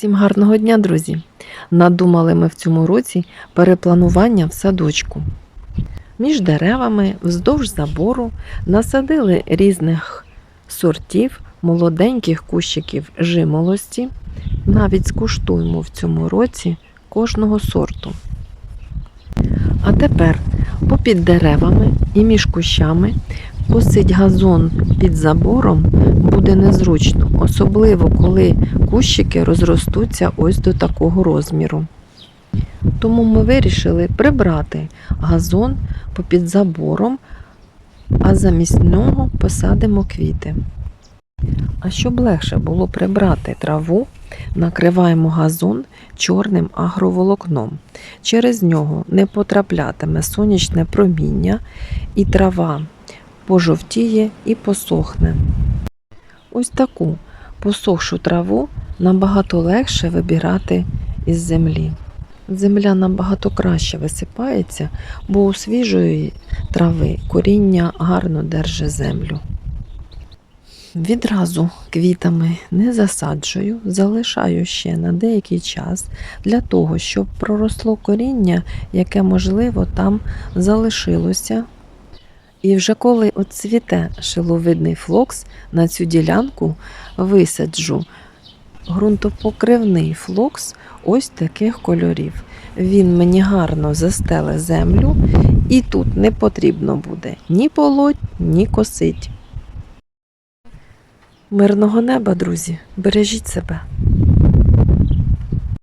Всім гарного дня, друзі! Надумали ми в цьому році перепланування в садочку. Між деревами вздовж забору насадили різних сортів молоденьких кущиків жимолості. Навіть скуштуємо в цьому році кожного сорту. А тепер попід деревами і між кущами посить газон під забором буде незручно, особливо коли кущики розростуться ось до такого розміру. Тому ми вирішили прибрати газон попід забором, а замість нього посадимо квіти. А щоб легше було прибрати траву, накриваємо газон чорним агроволокном. Через нього не потраплятиме сонячне проміння і трава пожовтіє і посохне. Ось таку посохшу траву набагато легше вибирати із землі. Земля набагато краще висипається, бо у свіжої трави коріння гарно держить землю. Відразу квітами не засаджую, залишаю ще на деякий час для того, щоб проросло коріння, яке можливо там залишилося і вже коли оцвіте шиловидний флокс, на цю ділянку висаджу ґрунтопокривний флокс ось таких кольорів. Він мені гарно застеле землю, і тут не потрібно буде ні полоть, ні косить. Мирного неба, друзі, бережіть себе.